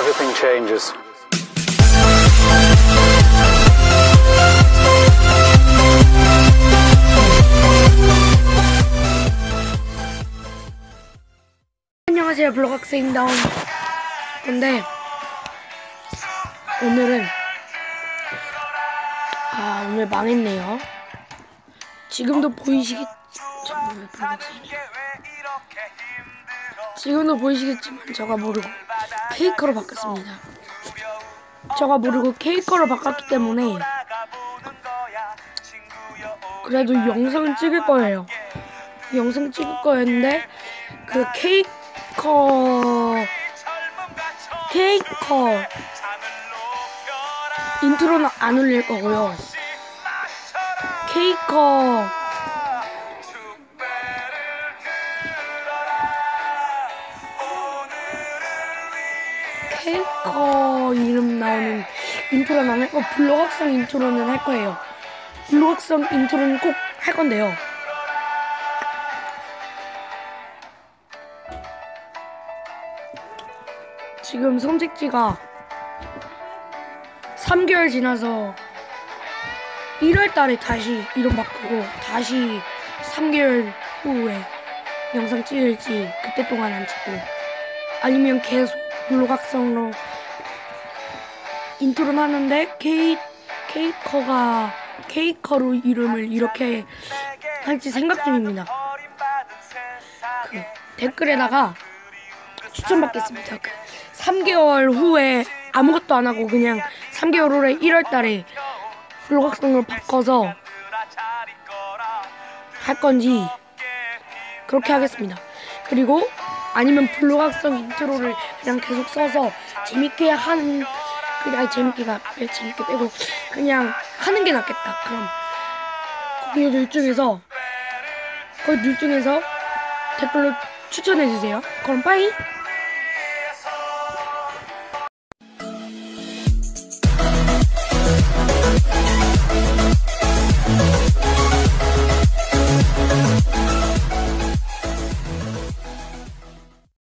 everything changes. 안녕하세요 블록 학생입니다 근데 오늘은 아 오늘 망했네요 지금도 보이시겠 지금도 보이시겠지만 저가 모르고 케이커로 바꿨습니다 저가 모르고 케이커로 바꿨기 때문에 그래도 영상을 찍을 거예요 영상 찍을 거였는데 그 케이커 케이커 인트로는 안 올릴 거고요. 케이커 케이커 이름 나오는 인트로는 안할 거, 블록학성 인트로는 할 거예요. 블록학성 인트로는 꼭 할 건데요. 지금 선택지가 3개월 지나서 1월 달에 다시 이름 바꾸고 다시 3개월 후에 영상 찍을지 그때 동안 안 찍고 아니면 계속 블록학성으로 인트로는 하는데 케이, 케이커가 케이커로 이름을 이렇게 할지 생각 중입니다. 그 댓글에다가 추천받겠습니다. 그 3개월 후에 아무것도 안 하고 그냥 3개월 후에 1월 달에 블록학성으로 바꿔서 할 건지 그렇게 하겠습니다. 그리고 아니면 블록학성 인트로를 그냥 계속 써서 재밌게 하는 그냥 재밌게가 재밌게 빼고 그냥 하는 게 낫겠다. 그럼 둘 중에서 둘 중에서 댓글로 추천해 주세요. 그럼 빠이.